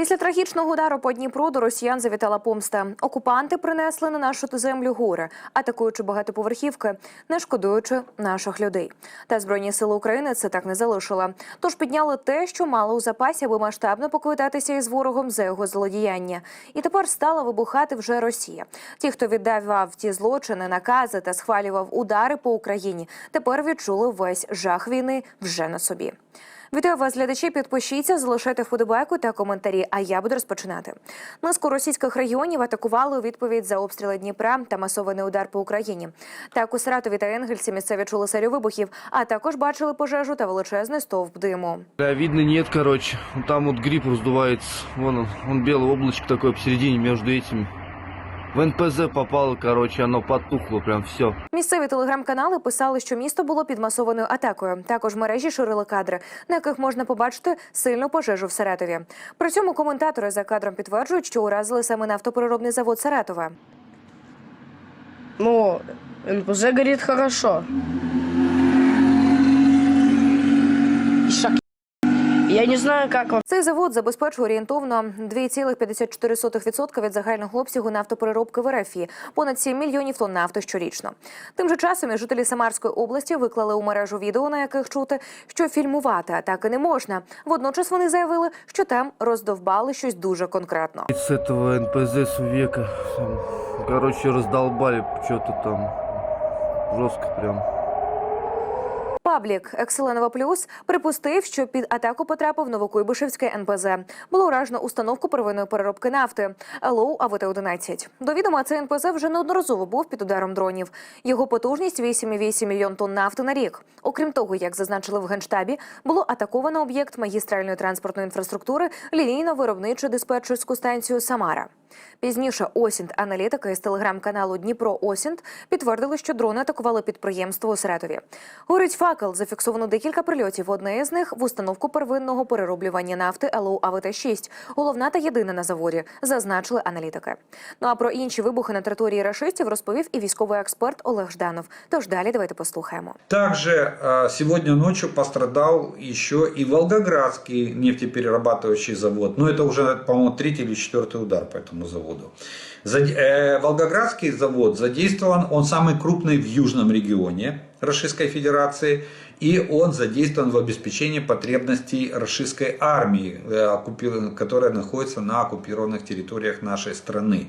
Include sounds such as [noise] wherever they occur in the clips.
Після трагічного удару по Дніпру до росіян завітала помста. Окупанти принесли на нашу землю горе, атакуючи багатоповерхівки, не шкодуючи наших людей. Та збройні сили України це так не залишили. Тож підняли те, що мало у запасі, аби масштабно поквитатися із ворогом за його злодіяння. І тепер стала вибухати вже Росія. Ті, хто віддавав ті злочини, накази та схвалював удари по Україні, тепер відчули весь жах війни вже на собі. Вітаю вас, глядачі. Підпишіться, залишайте вподобайку та коментарі. А я буду розпочинати. Низку російських регіонів атакували у відповідь за обстріли Дніпра та масований удар по Україні. Так у Саратові та Енгельсі місцеві чули серію вибухів, а також бачили пожежу та величезний стовп диму. Видно нет, короче. Там вот гриб раздувается. Вон он, вон белое облачко такое посередине между этими. В НПЗ попало, короче, оно потухло прям все. Місцеві телеграм-канали писали, що місто було під масованою атакою. Також в мережі ширили кадри, на яких можна побачити сильну пожежу в Саратові. При цьому коментатори за кадром підтверджують, що уразили саме нафтопереробний завод Саратова. Ну, НПЗ горит хорошо. И шаг. Я не знаю, как вам. Цей завод забезпечує орієнтовно 2,54% від загального обсягу нафтопереробки в РФ, понад 7 мільйонів тонн нафти щорічно. Тим же часом і жителі Самарської області виклали у мережу відео, на яких чути, що фільмувати атаки не можна. Водночас вони заявили, що там роздовбали щось дуже конкретно. С этого НПЗ Сувека. там, Короче, раздолбали что-то там. Жестко прям. Паблік Екселенова Плюс припустив, що під атаку потрапив Новокуйбишевське НПЗ. Було уражено установку первинної переробки нафти ЛОУ АВТ-11. До відома, цей НПЗ вже неодноразово був під ударом дронів. Його потужність 8,8 мільйон тонн нафти на рік. Окрім того, як зазначили в генштабі, було атаковано об'єкт магістральної транспортної інфраструктури лінійно-виробничу диспетчерську станцію Самара. Пізніше Осінт, аналітики із телеграм-каналу Дніпро Осінт підтвердили, що дрони атакували підприємство у Саратові. Горить факел, зафіксовано декілька прильотів. Одне з них в установку первинного перероблювання нафти ЛОУ АВТ-6. Головна та єдина на заводі, зазначили аналітики. Ну а про інші вибухи на території рашистів розповів і військовий експерт Олег Жданов. Тож далі давайте послухаємо. Также э, сегодня ночью пострадал еще и Волгоградский нефтеперерабатывающий завод. Но это уже, по-моему, третий или четвертый удар по этому заводу. Заде- э, Волгоградский завод задействован, он самый крупный в южном регионе Российской Федерации. И он задействован в обеспечении потребностей российской армии, э, которая находится на оккупированных территориях нашей страны.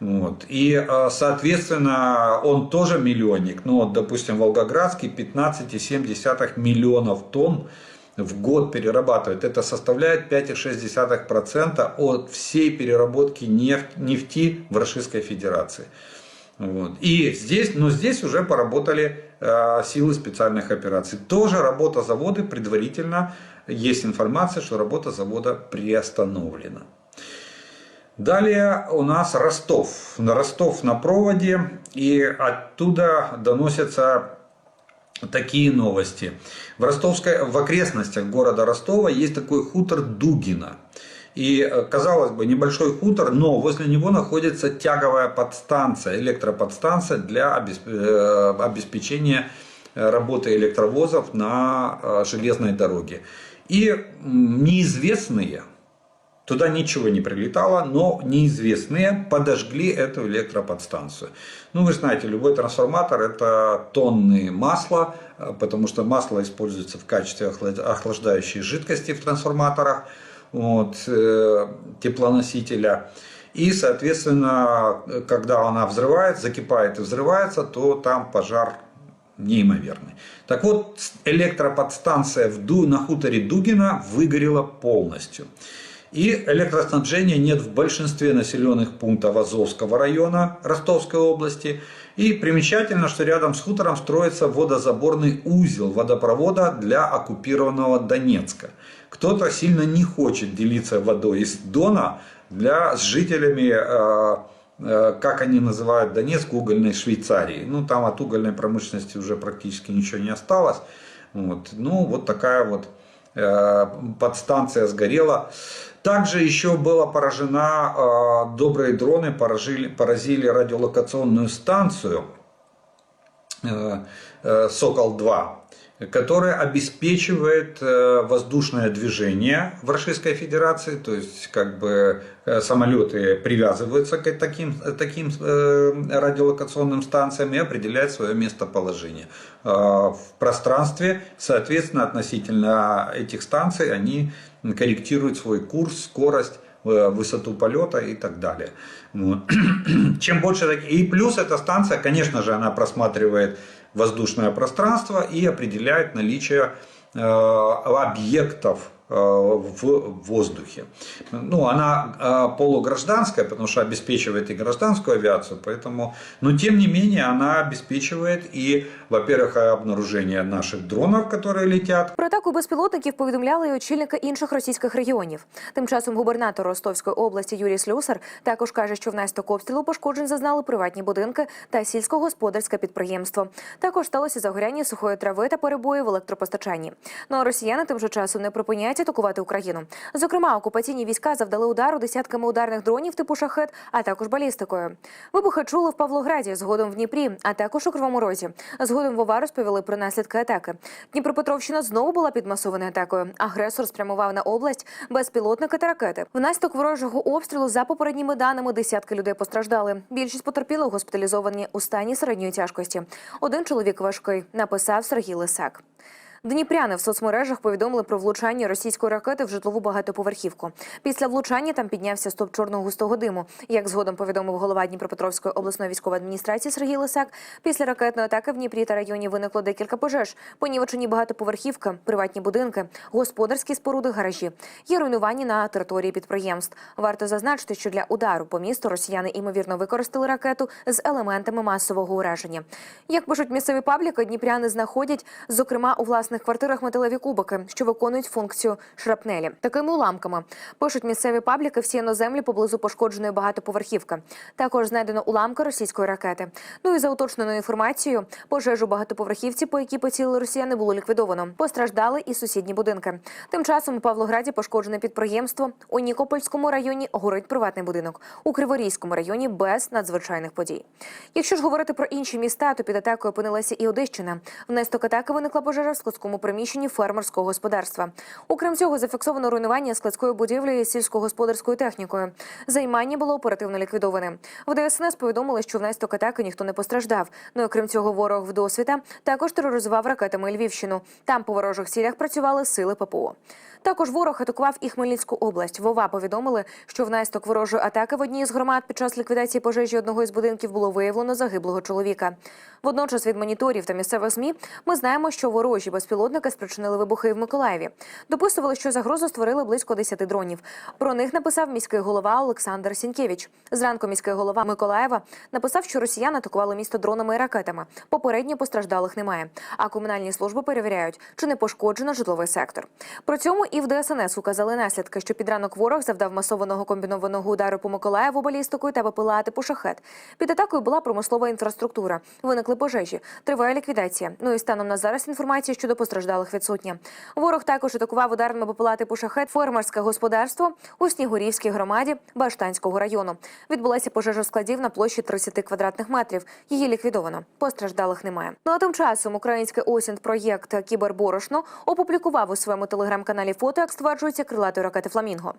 Вот. И, э, соответственно, он тоже миллионник. Вот, допустим, Волгоградский 15,7 миллионов тонн в год перерабатывает. Это составляет 5,6% от всей переработки нефть- нефти в Российской Федерации. Вот. И здесь, но здесь уже поработали силы специальных операций. Тоже работа завода предварительно, есть информация, что работа завода приостановлена. Далее у нас Ростов. Ростов на проводе. И оттуда доносятся такие новости. В, Ростовской, в окрестностях города Ростова есть такой хутор Дугина. И, э, казалось бы, небольшой хутор, но возле него находится тяговая подстанция, электроподстанция для э, обеспечения э, работы электровозов на железной дороге. И неизвестные, Туда ничего не прилетало, но неизвестные подожгли эту электроподстанцию. Ну, вы знаете, любой трансформатор это тонны масла, потому что масло используется в качестве охлаждающей жидкости в трансформаторах, вот, э, теплоносителя. И, соответственно, когда она взрывает, закипает и взрывается, то там пожар неимоверный. Так вот, электроподстанция в Ду, на хуторе Дугина выгорела полностью. И электроснабжения нет в большинстве населенных пунктов Азовского района Ростовской области. И примечательно, что рядом с хутором строится водозаборный узел водопровода для оккупированного Донецка. Кто-то сильно не хочет делиться водой из Дона для, с жителями, э, э, как они называют Донецк, угольной Швейцарии. Ну, там от угольной промышленности уже практически ничего не осталось. Вот. Ну, вот такая вот э, подстанция сгорела. Также еще была поражена, добрые дроны поражили, поразили радиолокационную станцию э, э, Сокол-2 который обеспечивает э, воздушное движение в Российской Федерации, то есть как бы э, самолеты привязываются к таким, таким э, радиолокационным станциям и определяют свое местоположение в пространстве. Соответственно, относительно этих станций они корректируют свой курс, скорость, высоту полета и так далее. Вот. [clears throat] Чем больше. И плюс эта станция, конечно же, она просматривает воздушное пространство и определяет наличие э, объектов э, в воздухе. Ну, она э, полугражданская, потому что обеспечивает и гражданскую авиацию, поэтому, но тем не менее она обеспечивает и, во-первых, обнаружение наших дронов, которые летят, Про атаку безпілотників повідомляли і очільники інших російських регіонів. Тим часом губернатор Ростовської області Юрій Слюсар також каже, що внаслідок обстрілу пошкоджень зазнали приватні будинки та сільськогосподарське підприємство. Також сталося загоряння сухої трави та перебої в електропостачанні. Ну а росіяни тим же часом не припиняють атакувати Україну. Зокрема, окупаційні війська завдали удару десятками ударних дронів типу шахет, а також балістикою. Вибухи чули в Павлограді, згодом в Дніпрі, а також у Кривому Розі. Згодом в ОВА розповіли про наслідки атаки. Дніпропетровщина знову була під масованою атакою. Агресор спрямував на область безпілотники та ракети. Внаслідок ворожого обстрілу, за попередніми даними, десятки людей постраждали. Більшість потерпілих госпіталізовані у стані середньої тяжкості. Один чоловік важкий, написав Сергій Лисак. Дніпряни в соцмережах повідомили про влучання російської ракети в житлову багатоповерхівку. Після влучання там піднявся стоп чорного густого диму. Як згодом повідомив голова Дніпропетровської обласної військової адміністрації Сергій Лисак, після ракетної атаки в Дніпрі та районі виникло декілька пожеж. Понівечені багатоповерхівка, приватні будинки, господарські споруди, гаражі. Є руйнування на території підприємств. Варто зазначити, що для удару по місту росіяни імовірно використали ракету з елементами масового ураження. Як пишуть місцеві пабліки, дніпряни знаходять, зокрема у власних квартирах металеві кубики, що виконують функцію шрапнелі. Такими уламками пишуть місцеві пабліки всі землі поблизу пошкодженої багатоповерхівки. Також знайдено уламки російської ракети. Ну і за уточненою інформацією, пожежу багатоповерхівці, по якій поцілили росіяни, було ліквідовано. Постраждали і сусідні будинки. Тим часом у Павлограді пошкоджене підприємство. У Нікопольському районі горить приватний будинок. У Криворізькому районі без надзвичайних подій. Якщо ж говорити про інші міста, то під атакою опинилася і Одещина. Внаслідок атаки виникла пожежа в складському приміщенні фермерського господарства. Окрім цього, зафіксовано руйнування складської будівлі сільськогосподарською технікою. Займання було оперативно ліквідоване. В ДСНС повідомили, що внаслідок атаки ніхто не постраждав. Ну і крім цього, ворог в досвіта також тероризував ракетами Львівщину. Там по ворожих цілях працювали сили ППО. Також ворог атакував і Хмельницьку область. Вова повідомили, що внаслідок ворожої атаки в одній з громад під час ліквідації пожежі одного із будинків було виявлено загиблого чоловіка. Водночас від моніторів та місцевих змі ми знаємо, що ворожі безпілотники спричинили вибухи в Миколаєві. Дописували, що загрозу створили близько 10 дронів. Про них написав міський голова Олександр Сінкевич. Зранку міський голова Миколаєва написав, що росіяни атакували місто дронами і ракетами. Попередньо постраждалих немає. А комунальні служби перевіряють, чи не пошкоджено житловий сектор. При цьому і в ДСНС указали наслідки, що під ранок ворог завдав масованого комбінованого удару по Миколаєву балістикою та БПЛА типу шахет. Під атакою була промислова інфраструктура. Виникли пожежі. Триває ліквідація. Ну і станом на зараз інформація щодо постраждалих відсутня. Ворог також атакував ударами БПЛА типу шахет фермерське господарство у Снігурівській громаді Баштанського району. Відбулася пожежа складів на площі 30 квадратних метрів. Її ліквідовано. Постраждалих немає. Ну а тим часом український осінь проєкт Кіберборошно опублікував у своєму телеграм-каналі фото, як стверджується, крилатої ракети Фламінго.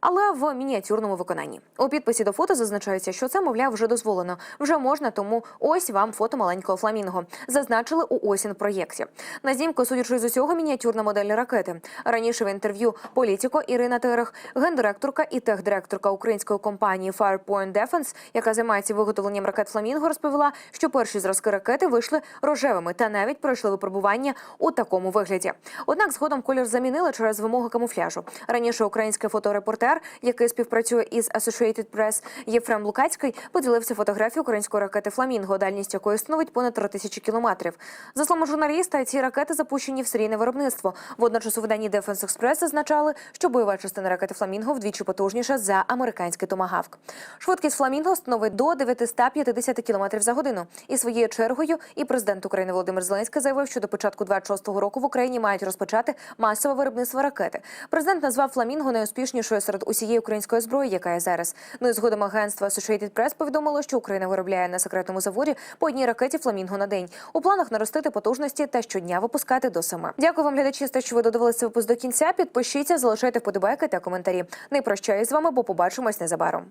Але в мініатюрному виконанні у підписі до фото зазначається, що це, мовляв, вже дозволено. Вже можна, тому ось вам фото маленького фламінго. Зазначили у осінь проєкті. На знімку, судячи з усього, мініатюрна модель ракети. Раніше в інтерв'ю політико Ірина Терех, гендиректорка і техдиректорка української компанії Firepoint Defense, яка займається виготовленням ракет Фламінго, розповіла, що перші зразки ракети вийшли рожевими та навіть пройшли випробування у такому вигляді. Однак згодом колір замінили через вимоги камуфляжу. Раніше український фоторепортер, який співпрацює із Associated Press, Єфрем Лукацький, поділився фотографією української ракети Фламінго, дальність якої становить понад 3 тисячі кілометрів. За словами журналіста, ці ракети запущені в серійне виробництво. Водночас у виданні Defense Express зазначали, що бойова частина ракети Фламінго вдвічі потужніша за американський томагавк. Швидкість Фламінго становить до 950 км за годину. І своєю чергою і президент України Володимир Зеленський заявив, що до початку 26-го року в Україні мають розпочати масове виробництво ракети. Президент назвав Фламінго найуспішнішою серед серед усієї української зброї, яка є зараз. Ну і згодом агентство Associated Press повідомило, що Україна виробляє на секретному заводі по одній ракеті Фламінго на день. У планах наростити потужності та щодня випускати до семи. Дякую вам, глядачі, за те, що ви додивилися випуск до кінця. Підпишіться, залишайте вподобайки та коментарі. Не прощаюсь з вами, бо побачимось незабаром.